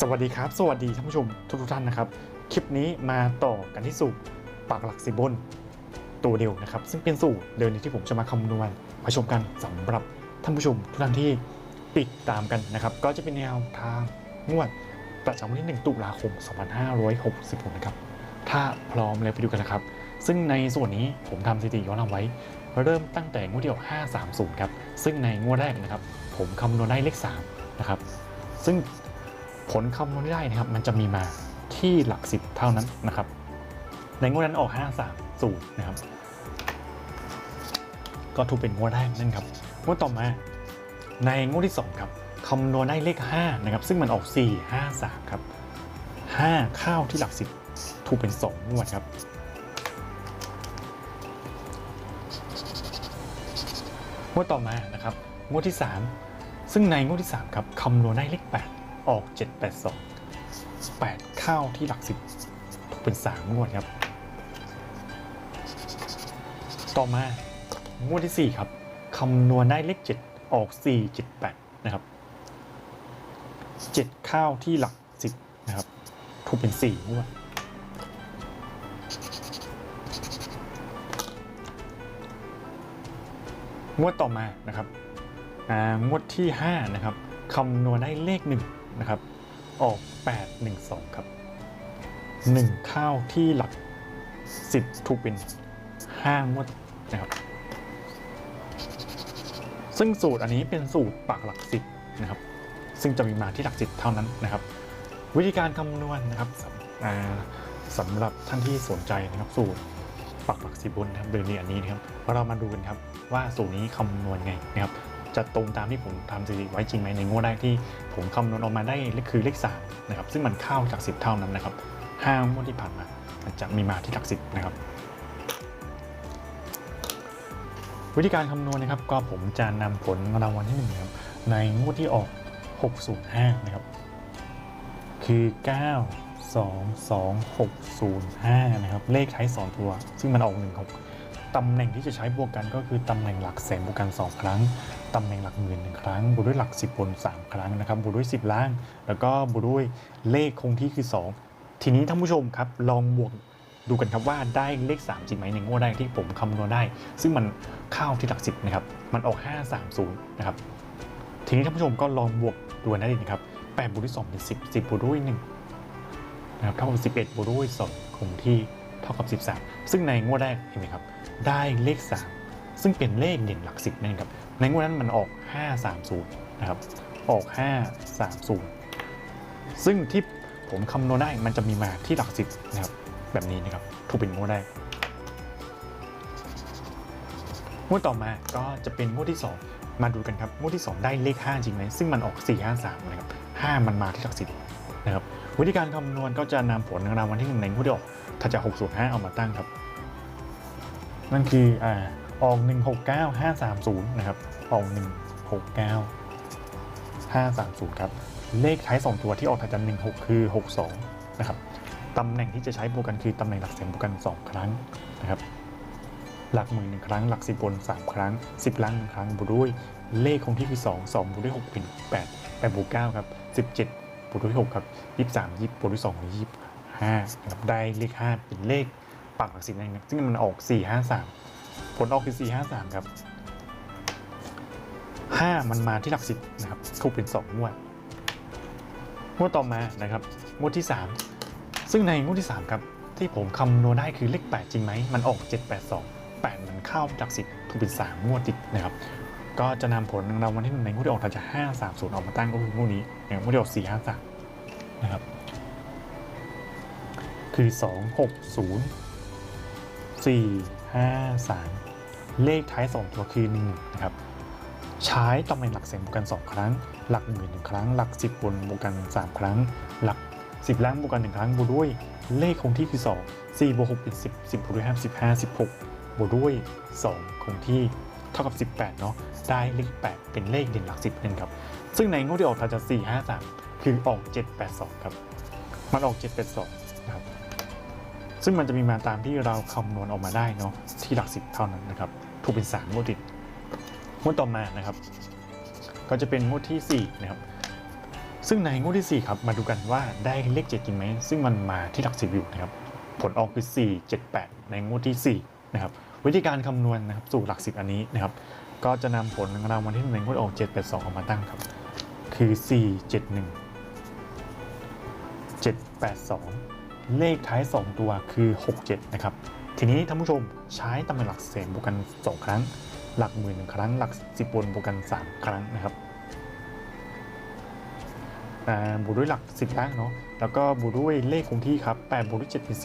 สวัสดีครับ สวัสดีท่านผู้ชมทุกทท่านนะครับ คลิปนี้มาต่อกันที่สูตรปากหลักสิบบนตัวเดียวนะครับ ซึ่งเป็นสูตรเดิมที่ผมจะมาคำนวณมาชมกันสำหรับท่านผู้ชมทุกท่านที่ติดตามกันนะครับ ก็จะเป็นแนวทางงวดประจำวันที่ 1 ตุลาคม 2566 นะครับ ถ้าพร้อมแล้วไปดูกันนะครับ ซึ่งในส่วนนี้ผมทำสถิติย้อนหลังไว้ เริ่มตั้งแต่งวดเดียว 530 ครับ ซึ่งในงวดแรกนะครับ ผมคำนวณได้เลข 3 นะครับ ซึ่ง ผลคำนวณได้นะครับ มันจะมีมาที่หลักสิบเท่านั้นนะครับ ในงวดนั้นออก5 3 0นะครับ ก็ถูกเป็นงวดแรกนั่นครับงวดต่อมาในงวดที่ 2 ครับคำนวณได้เลข5นะครับ ซึ่งมันออก 4 5 3 ครับ 5 ข้าวที่หลักสิบถูกเป็น 2 งวดครับงวดต่อมานะครับงวดที่ 3 ซึ่งในงวดที่ 3 ครับคำนวณได้เลข8 ออก 7 8 2 8 เข้าที่หลักสิบถูกเป็น 3 งวดครับ ต่อมางวดที่ 4 ครับคำนวณได้เลข 7 ออก 4 7 8 นะครับ 7 เข้าที่หลัก 10 นะครับ ถูกเป็น 4 งวด งวดต่อมานะครับงวดที่ 5 นะครับคำนวณได้เลข 1 นะครับ ออก 8 1 2 ครับ1เข้าที่หลัก 10ถูกเป็น5งวดนะครับ ซึ่งสูตรอันนี้เป็นสูตรปักหลัก 10 นะครับ ซึ่งจะมีมาที่หลัก 10 เท่านั้นนะครับ วิธีการคำนวณนะครับสำอ่าสำหรับท่านที่สนใจนะครับสูตรปักหลักสิบบนนะครับโดยในอันนี้นะครับเรามาดูกันครับว่าสูตรนี้คำนวณไงนะครับ จะตรงตามที่ผมทำสถิติไว้จริงไหมในงวดแรกที่ผมคำนวณออกมาได้คือเลข3นะครับซึ่งมันเข้าจาก 10 เท่านั้นนะครับห้างวดที่ผ่านมาจะมีมาที่หลักสิบนะครับ วิธีการคำนวณนะครับก็ผมจะนำผลรางวัลที่หนึ่งครับในงวดที่ออก 605 นะครับ คือ 9 2 2 6 0 5 นะครับ เลขท้าย2ตัว ซึ่งมันออก 16 ตำแหน่งที่จะใช้บวกกันก็คือตำแหน่งหลักแสนบวกกัน 2 ครั้ง ตำแหน่งหลักหมื่นหนึ่งครั้ง บวกด้วยหลัก 10บน 3 ครั้งนะครับ บวกด้วย 10 ล่าง แล้วก็บวกด้วยเลขคงที่คือ 2 ทีนี้ท่านผู้ชมครับ ลองบวกดูกันครับว่าได้เลข 3 จริงไหมในงวดแรกที่ผมคำนวณได้ ซึ่งมันเข้าที่หลัก 10 นะครับ มันออก 530 นะครับ ทีนี้ท่านผู้ชมก็ลองบวกดูกันได้เลยนะครับ8บวกด้วย2เป็น10 10บวกด้วย1นะครับเท่ากับ11บวกด้วย2คงที่ เท่ากับ 13 ซึ่งในงวดแรกเห็นไหมครับ ได้เลข 3 ซึ่งเป็นเลขเด่นหลัก10นั่นเองครับในงวดนั้นมันออก 530 นะครับ ออก 530 ซึ่งที่ผมคำนวณได้มันจะมีมาที่หลัก10นะครับ แบบนี้นะครับถูกเป็นงวดแรกงวดต่อมาก็จะเป็นงวดที่ 2 มาดูกันครับงวดที่ 2 ได้เลข 5 จริงไหมซึ่งมันออก 453 นะครับ 5 มันมาที่หลัก10นะครับวิธีการคำนวณก็จะนำผลรางวัลที่หนึ่งในงวดที่ออก ถ้าจะ 605 เอามาตั้งครับ นั่นคืออ่าออก 169530 นะครับออก 169530 ครับ เลขท้าย 2 ตัวที่ออกถัดจาก16 คือ 62 นะครับตำแหน่งที่จะใช้บวกกันคือตำแหน่งหลักแสนบวกกัน 2 ครั้งนะครับ หลักหมื่นหนึ่งครั้ง หลักสิบบน 3 ครั้ง 10ล่างหนึ่งครั้งบวกด้วยเลขคงที่คือ 2 2บวกด้วย6เป็น8 8บวก9ครับ 17บวกด้วย6ครับ 23 20บวกด้วย2เป็น25 นะครับได้เลข 5 เป็นเลขปากหลักสิบนั่นเองครับซึ่งมันออก 4 5 3 ผลออกคือ 4 5 3 ครับ 5 มันมาที่หลักสิบนะครับถูกเป็น 2 งวด งวดต่อมานะครับงวดที่ 3 ซึ่งในงวดที่ 3 ครับที่ผมคำนวณได้คือเลข 8 จริงไหม มันออก 782 8 มันเข้าจาก10ถูกเป็น 3 งวดติดนะครับก็จะนำผลรางวัลที่หนึ่งในงวดที่ออกถัดจาก5 3 0 ออกมาตั้งก็คืองวดนี้นะครับงวดที่ออก4 5 3 นะครับ คือ 2 6 0 4 5 3 เลขท้าย 2 ตัวคือ1นะครับ ใช้ตำแหน่งหลักแสนบวกกัน 2 ครั้ง หลักหมื่นหนึ่งครั้ง หลัก 10บนบวกกัน 3 ครั้ง หลัก 10 ล่างบวกกัน 1 ครั้งบวกด้วย เลขคงที่คือ 2 4บวก6เป็น 10 10บวกด้วย5 15 16บวกด้วย 2 คงที่เท่ากับ 18 เนาะ ได้เลข 8 เป็นเลขเด่นหลัก 10นั่นครับ ซึ่งในงวดที่ออกถัดจาก4 5 3 คือออก 782 ครับ มันออก 782 นะครับ ซึ่งมันจะมีมาตามที่เราคำนวณออกมาได้เนาะที่หลัก10เท่านั้นนะครับ ถูกเป็น3งวดติดงวดต่อมานะครับ ก็จะเป็นงวดที่4นะครับซึ่งในงวดที่ 4 ครับ มาดูกันว่าได้เลข 7 จริงไหม ซึ่งมันมาที่หลักสิบอยู่นะครับ ผลออกคือ 4 7 8 ในงวดที่ 4 นะครับ วิธีการคำนวณนะครับสู่หลักสิบอันนี้นะครับ ก็จะนำผลรางวัลที่หนึ่งงวดออก 7 8 2 ออกมาตั้งครับ คือ 4 7 1 7 8 2 เลขท้าย 2 ตัวคือ 6 7 นะครับ ทีนี้ท่านผู้ชมใช้ตำแหน่งหลักแสนบวกกัน 2 ครั้ง หลักหมื่นหนึ่งครั้ง หลักสิบบนบวกกัน 3 ครั้งนะครับบวกด้วยหลัก 10ล่างเนาะ แล้วก็บวกด้วยเลขคงที่ครับ8บวกด้วย7เป็น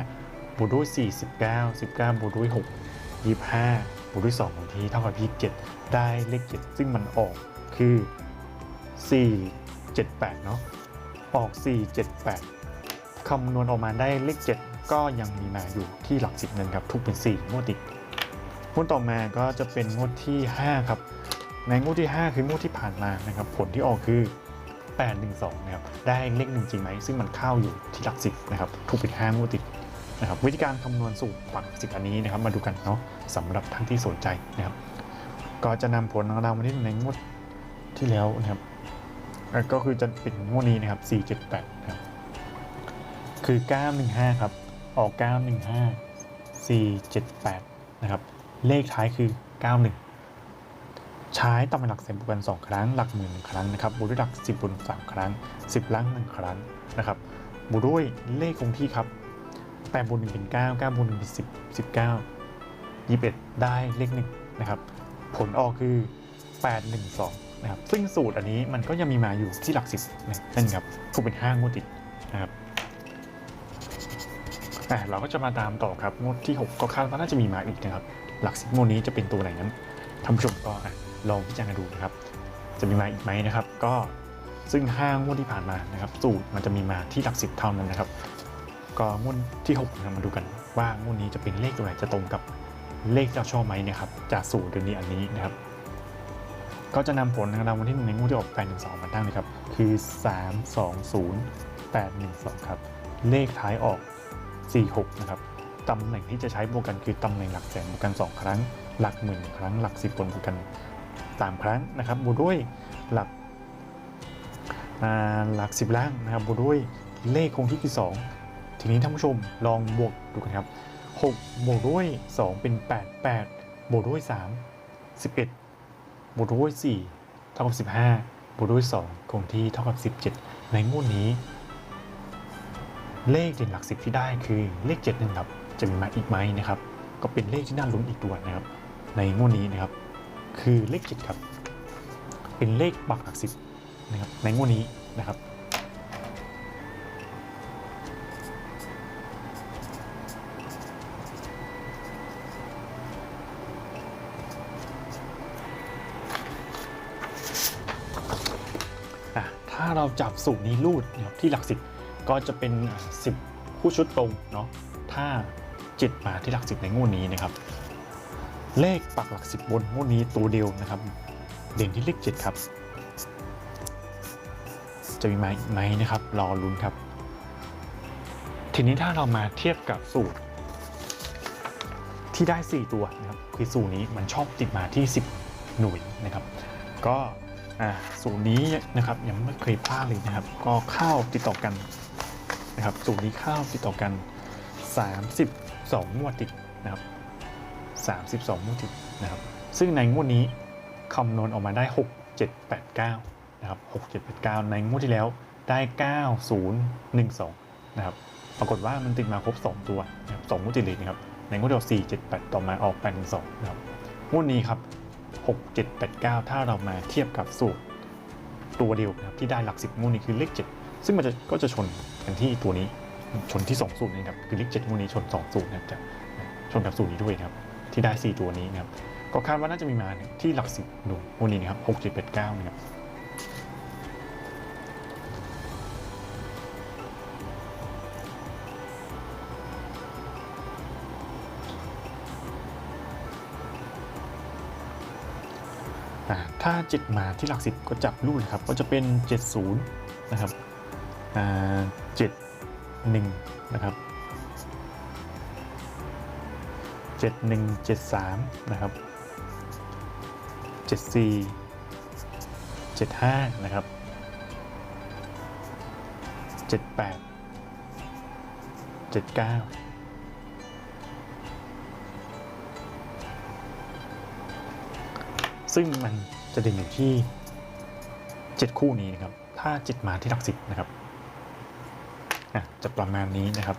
15บวกด้วย4 19 19บวกด้วย6 25บวกด้วย2คงที่เท่ากับ27 ได้เลข 7 ซึ่งมันออกคือ 4 7 8 เนาะ ออก 4 7 8 คำนวณออกมาได้เลข 7 ก็ยังมีมาอยู่ที่หลัก10เงินครับทุกเป็น4งวดติดงวดต่อมาก็จะเป็นงวดที่ 5 ครับในงวดที่ 5 คืองวดที่ผ่านมานะครับผลที่ออกคือ 812นะครับได้เลขหนึ่งจริงไหมซึ่งมันเข้าอยู่ที่หลักสิบนะครับถูกเป็นห้างวดติดนะครับวิธีการคำนวณสูตรหลักสิบอันนี้นะครับมาดูกันเนาะสำหรับท่านที่สนใจนะครับ ก็จะนำผลของเรามาที่ในงวดที่แล้วนะครับก็คือจะเป็นงวดนี้นะครับ478นะครับ คือ 915 ครับ ออก 915 478 นะครับ เลขท้ายคือ 91 ใช้ตำแหน่งหลักแสนบวกกัน2ครั้ง หลักหมื่นหนึ่งครั้งนะครับบวกด้วยหลัก 10บน3ครั้ง 10ล่าง1ครั้งนะครับบวกด้วยเลขคงที่ครับ8บน1เป็น 9 9บน1เป็น10 19 21 ได้เลข1นะครับ ผลออกคือ 812 นะครับ ซึ่งสูตรอันนี้มันก็ยังมีมาอยู่ที่หลัก10นะนั่นครับถูกเป็น5งวดติดนะครับ เราก็จะมาตามต่อครับงวดที่ 6 ก็คาดว่าน่าจะมีมาอีกนะครับ หลักสิบงวดนี้จะเป็นตัวไหนนั้นท่านผู้ชมก็ลองพิจารณาดูนะครับ จะมีมาอีกไหมนะครับ ก็ซึ่งห้างวดที่ผ่านมานะครับ สูตรมันจะมีมาที่หลักสิบเท่านั้นนะครับ ก็งวดที่6นะมาดูกัน ว่างวดนี้จะเป็นเลขตัวไหนจะตรงกับเลขที่เราชอบไหมนะครับจากสูตรเดือนนี้อันนี้นะครับ ก็จะนำผลรางวัลที่หนึ่งในงวดที่ออก8 1 2มาตั้งนะครับ คือ3 2 0 8 1 2ครับ เลขท้ายออก 46นะครับตำแหน่งที่จะใช้บวกกันคือตำแหน่งหลักแสนบวกกัน 2 ครั้ง หลักหมื่นครั้ง หลักสิบบนบวกกัน3ครั้งนะครับบวกด้วยหลักหลัก10ล่างนะครับบวกด้วยเลขคงที่คือ2ทีนี้ท่านผู้ชมลองบวกดูกันครับ6บวกด้วย 2 เป็น 8 8 บวกด้วย 3 11 บวกด้วย 4 เท่ากับ 15 บวกด้วย 2 คงที่เท่ากับ 17 ในงวดนี้ เลขเด่นหลักสิบที่ได้คือเลข7นึงครับจะมีมาอีกไหมนะครับ ก็เป็นเลขที่น่าลุ้นอีกตัวนะครับ ในงวดนี้นะครับ คือเลข7ครับ เป็นเลขบักหลักสิบนะครับในงวดนี้นะครับอะถ้าเราจับสูตรนี้รูดนะครับที่หลักสิบ ก็จะเป็น 10 คู่ชุดตรงเนาะถ้าจิตมาที่หลักสิบในงวดนี้นะครับ เลขปักหลักสิบบนงวดนี้ตัวเดียวนะครับ เด่นที่เลข7ครับ จะมีมาอีกไหมนะครับ รอลุ้นครับ ทีนี้ถ้าเรามาเทียบกับสูตร ที่ได้ 4 ตัวนะครับคือสูตรนี้มันชอบติดมาที่ 10 หน่วยนะครับ ก็อ่าสูตรนี้นะครับยังไม่เคยพลาดเลยนะครับ ก็เข้าติดต่อกัน นะครับสูตรนี้ข้าวติดต่อกัน 32งวดติดนะครับ32งวดติดนะครับ ซึ่งในงวดนี้คำนวณออกมาได้ 6 7 8 9นะครับ6 7 8 9 ในงวดที่แล้วได้ 9 0 1 2นะครับปรากฏว่ามันติดมาครบ 2 ตัวนะครับ2งวดติดเลยนะครับในงวดเดียว4 7 8 ต่อมาออก8 1 2นะครับงวดนี้ครับ6 7 8 9 ถ้าเรามาเทียบกับสูตรตัวเดียวนะครับที่ได้หลัก10งวดนี้คือเลข 7 ซึ่งมันจะก็จะชน กันที่ตัวนี้ชนที่2สูตรนี้ครับคือเลข7งวดนี้ชน2สูตรนะครับจะชนกับสูตรนี้ด้วยนะครับ ที่ได้ 4 ตัวนี้นะครับก็คาดว่าน่าจะมีมาที่หลัก10หนูงวดนี้นะครับ6 7 8 9นะครับอ่าถ้า 7 มาที่หลัก10ก็จับลูกนะครับ ก็จะเป็น 70 นะครับ อ่า71นะครับ71 73นะครับ74 75นะครับเจ็ดแปดเจ็ดเก้าซึ่งมันจะเด่นอยู่ที่เจ็ดคู่นี้นะครับ ถ้าจ็ดมาที่หลักสิบนะครับ จะประมาณนี้นะครับ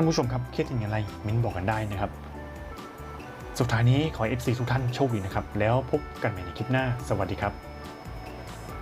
านผู้ชมครับคิดอย่างไรมิ้นบอกกันได้นะครับ สุดท้ายนี้ขอ FC ทุกท่านโชคดีนะครับ แล้วพบกันใหม่ในคลิปหน้า สวัสดีครับ